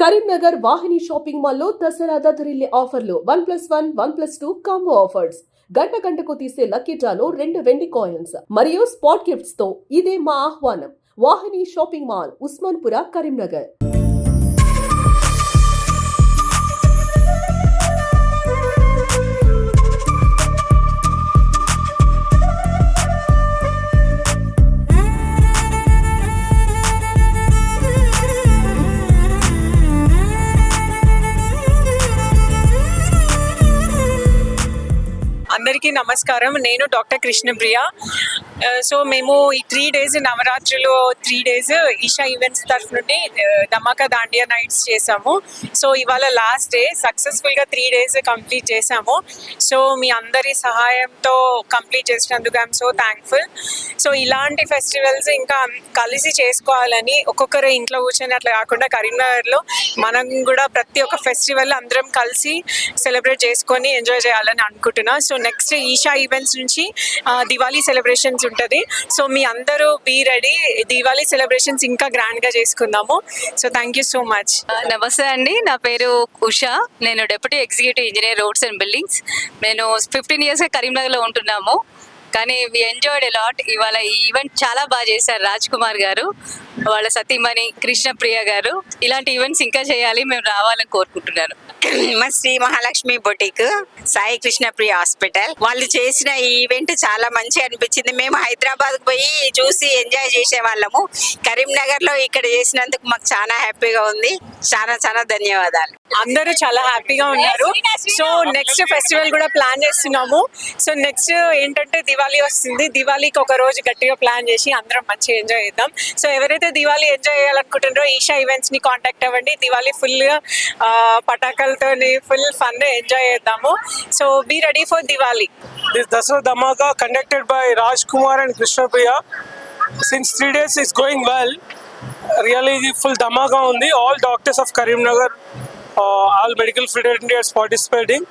కరీంనగర్ వాహిని shopping మాల్లో దసరా దద్దరిల్లే ఆఫర్లు. One plus one one plus two combo offers. గంట గంటకు తీసే లక్కీ డ్రాలో రెండు వెండి కాయిన్స్. మరియు స్పాట్ గిఫ్ట్స్తో ఇదే మా ఆహ్వానం. Vahini shopping mall Usmanpura Karimnagar. అందరికీ నమస్కారం. నేను డాక్టర్ కృష్ణప్రియ. సో మేము ఈ త్రీ డేస్ నవరాత్రులు త్రీ డేస్ ఈషా ఈవెంట్స్ తరఫు నుండి ధమాకా దాండియా నైట్స్ చేసాము. సో ఇవాళ లాస్ట్ డే సక్సెస్ఫుల్గా త్రీ డేస్ కంప్లీట్ చేసాము. సో మీ అందరి సహాయంతో కంప్లీట్ చేసినందుకు ఐఎమ్ సో థ్యాంక్ఫుల్ సో ఇలాంటి ఫెస్టివల్స్ ఇంకా కలిసి చేసుకోవాలని ఒక్కొక్కరు ఇంట్లో కూర్చొని అట్లా కాకుండా కరీంనగర్లో మనం కూడా ప్రతి ఒక్క ఫెస్టివల్ అందరం కలిసి సెలబ్రేట్ చేసుకొని ఎంజాయ్ చేయాలని అనుకుంటున్నా. So next next Esha events నుంచి దివాళీ సెలబ్రేషన్స్ ఉంటుంది. సో మీ అందరూ బీ రెడీ దివాళీ సెలబ్రేషన్స్ ఇంకా గ్రాండ్గా చేసుకుందాము. So thank you so much నమస్తే అండి. నా పేరు ఉషా. నేను deputy executive engineer roads and buildings నేను ఫిఫ్టీన్ ఇయర్స్గా కరీంనగర్లో ఉంటున్నాము. కానీ వి ఎంజాయ్డ్ లాట్ ఇవాళ ఈ ఈవెంట్ చాలా బాగా చేశారు రాజ్ కుమార్ గారు వాళ్ళ సతీమణి కృష్ణప్రియ గారు. ఇలాంటి ఈవెంట్స్ ఇంకా చేయాలి మేము రావాలని కోరుకుంటున్నాను. మా శ్రీ మహాలక్ష్మి బొటిక్ సాయి కృష్ణప్రియ హాస్పిటల్ వాళ్ళు చేసిన ఈ ఈవెంట్ చాలా మంచి అనిపించింది. మేము హైదరాబాద్ పోయి చూసి ఎంజాయ్ చేసే వాళ్ళము. కరీంనగర్లో ఇక్కడ చేసినందుకు మాకు చాలా హ్యాపీగా ఉంది. చాలా చాలా ధన్యవాదాలు. అందరూ చాలా హ్యాపీగా ఉన్నారు. సో నెక్స్ట్ ఫెస్టివల్ కూడా ప్లాన్ చేస్తున్నాము. సో నెక్స్ట్ ఏంటంటే దివాళీ వస్తుంది. దివాళీకి ఒక రోజు గట్టిగా ప్లాన్ చేసి అందరం మంచిగా ఎంజాయ్ చేద్దాం. సో ఎవరైతే దివాళీ ఎంజాయ్ చేయాలనుకుంటున్నారో ఈషా ఈవెంట్స్ని కాంటాక్ట్ అవ్వండి. దివాళీ ఫుల్ పటాకాలతో ఫుల్ ఫన్ ఎంజాయ్ చేద్దాము. So be ready for Diwali. Dasara Dhamaka conducted by Raj Kumar and Krishnapriya since three days is going well really full dhamaka ఉంది. All doctors of Karimnagar all medical fraternity participating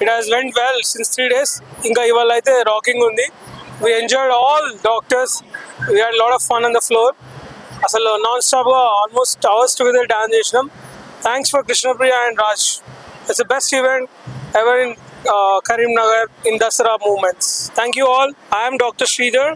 it has went well since three days ఇంకా ఇవాళ అయితే rocking ఉంది. We enjoyed all doctors we had lot of fun on the floor అసలు non స్టాప్గా almost hours together dance చేసినాం. Thanks for Krishnapriya and Raj it's the best event ever in Karimnagar in Dasara moments thank you all I'm doctor Sridhar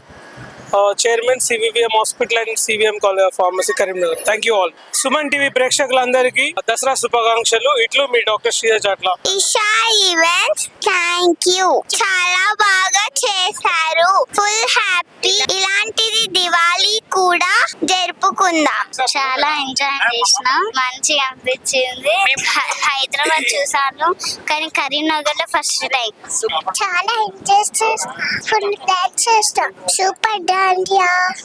chairman CVVM hospital and CVM college pharmacy Karimnagar thank you all Suman TV ప్రేక్షకులందరికీ దసరా శుభాకాంక్షలు. ఇట్లు మీ doctor Sridhar Chatla Isha events thank you చాలా బాగా చేశారు. Full happy ఇలాంటి కూడా జరుపుకుందాం. చాలా enjoy చేసినాం. మంచిగా అనిపించింది. హై- హైదరాబాద్ చూసాను. కానీ కరీంనగర్లో ఫస్ట్ టైం చాలా ఎంజాయ్ చేస్తాం ఫుల్ డాన్స్ చేస్తాం సూపర్ డాన్స్